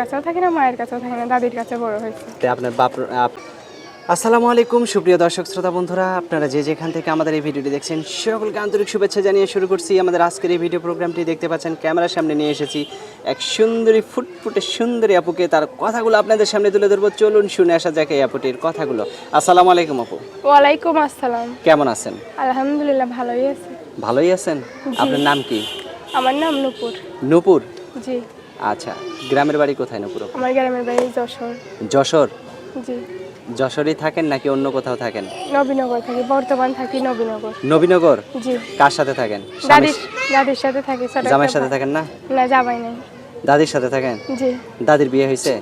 কাছেও থাকি না মায়ের কাছেও থাকি না দাদির কাছে বড় হয়েছে। আপনার বাপ আসসালামু আলাইকুম সুপ্রিয় দর্শক শ্রোতা বন্ধুরা আপনারা যে যেখান থেকে আমাদের এই ভিডিওটি দেখছেন সকলকে আন্তরিক শুভেচ্ছা জানিয়ে শুরু করছি। আমাদের আজকের এই ভিডিও প্রোগ্রামটি দেখতে পাচ্ছেন ক্যামেরার সামনে নিয়ে এসেছি এক সুন্দরী ফুটফুটে সুন্দরী আপুকে। তার কথাগুলো আপনাদের সামনে তুলে ধরবো। চলুন শুনে আসা যাক এই আপুটির কথাগুলো। আসসালামু আলাইকুম আপু। ওয়ালাইকুম আসসালাম। কেমন আছেন? আলহামদুলিল্লাহ ভালোই আছে। ভালোই আছেন? আপনার নাম কি? আমার নাম নুপুর। নূপুর? জি। আচ্ছা গ্রামের বাড়ি কোথায় নূপুর? আমার গ্রামের বাড়ি যশোর। যশোর? জি। যশোরই থাকেন নাকি অন্য কোথাও থাকেন? নবীনগর থাকি বর্তমান থাকি নবীনগর। নবীনগর? জি। কার সাথে থাকেন? দাদির দাদির সাথে থাকি জামাইয়ের সাথে থাকেন না? না যাবাই নাই। দাদির সাথে থাকেন? জি। দাদির বিয়ে হয়েছে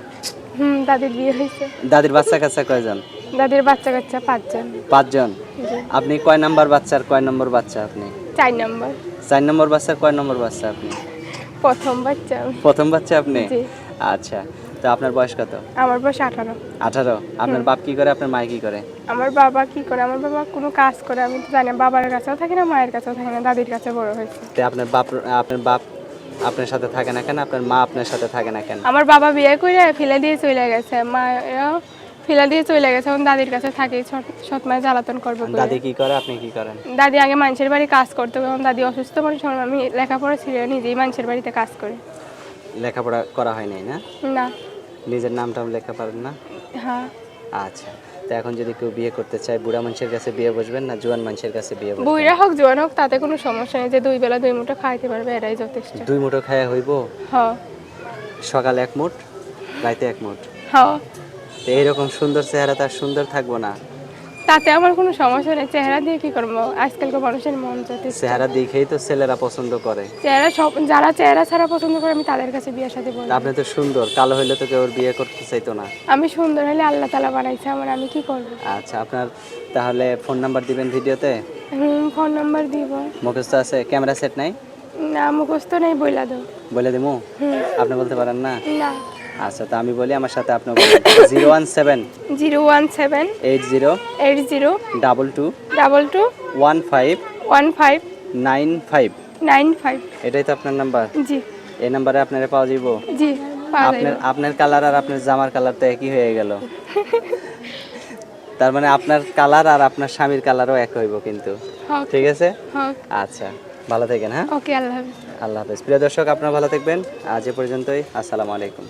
হুম দাদির বিয়ে হয়েছে দাদির বাচ্চা কাচ্চা কয়জন? দাদির বাচ্চা কাচ্চা পাঁচজন? পাঁচজন আপনি কয় নাম্বার বাচ্চার কয় নম্বর বাচ্চা আপনি? চার নম্বর। চার নম্বর বাচ্চার কয় নম্বর বাচ্চা আপনি? প্রথম বাচ্চা। প্রথম বাচ্চা আপনি? আচ্ছা তো আপনার বয়স কত? আমার বয়স আঠারো। আঠারো। আপনার বাপ কি করে আপনার মা কি করে? আমার বাবা কি করে আমার বাবা কোনো কাজ করে আমি তো জানি বাবার কাছেও থাকি না মায়ের কাছেও থাকি না দাদির কাছে বড় হয়েছে। তো আপনার বাপ আপনার বাপ আপনার সাথে থাকে না কেন? আপনার মা আপনার সাথে থাকে না কেন? আমার বাবা বিয়ে করে ফেলে দিয়ে চলে গেছে মায়েরাও ফেলে দিয়ে চলে গেছে এখন দাদির কাছে থাকি সৎ মায়ের জ্বালাতন করব দাদি কি করে? আপনি কি করেন? দাদি আগে মানুষের বাড়ি কাজ করতো এখন দাদি অসুস্থ মানুষ আমি লেখাপড়া ছিল নিজেই মানুষের বাড়িতে কাজ করি। লেখাপড়া করা হয় নাই না? না। নিজের নামটাম লেখা পারেন না? হ্যাঁ। আচ্ছা। তো এখন যদি কেউ বিয়ে করতে চায় বুড়া মানুষের কাছে বিয়ে বসবেন না জোয়ান মানুষের কাছে বিয়ে বসবেন? বুইরা হোক জোয়ান হোক তাতে কোনো সমস্যা নেই যে দুই বেলা দুই মুঠো খাইতে পারবে এরাই যথেষ্ট। দুই মুঠো খায়া হইব? হ সকালে এক মুঠ রাইতে এক মুঠ? হ তো এইরকম সুন্দর চেহারা তার সুন্দর থাকব না। তাতে আমার কোনো সমস্যা নেই। চেহারা দিয়ে কি করব? আজকালকার মানুষের মন যাতে চেহারা দেখেই তো ছেলেরা পছন্দ করে। চেহারা সব যারা চেহারা ছাড়া পছন্দ করে আমি তাদের কাছে বিয়ের সাথে বলি আপনি তো সুন্দর কালো হইলে তো কেউ বিয়ে করতে চাইতো না। আমি সুন্দর হলে আল্লাহ তালা বানাইছে আমার আমি কি করব? আচ্ছা আপনার তাহলে ফোন নাম্বার দিবেন ভিডিওতে? হুম ফোন নাম্বার দিব। মুখস্থ আছে? ক্যামেরা সেট নাই? না মুখস্থ নেই বইলা দাও। বলে দিমু? আপনি বলতে পারেন না? না। আচ্ছা তো আমি বলি আমার সাথে আপনি zero one seven. Zero one seven. Eight zero. Eight zero. Double two. Double two. One five. One five. Nine five. Nine five. এটাই তো আপনার নাম্বার? জি। এই নাম্বারে আপনারা পাওয়া যাব জি আপনার আপনার কালার আর আপনার জামার কালার তো একই হয়ে গেল। তার মানে আপনার কালার আর আপনার স্বামীর কালারও এক হইব কিন্তু। ঠিক আছে? আচ্ছা ভালো থাকেন হ্যাঁ? ওকে আল্লাহ হাফিজ। আল্লাহ হাফেজ। প্রিয় দর্শক আপনারা ভালো থাকবেন। আজ এ পর্যন্তই। আসসালামু আলাইকুম।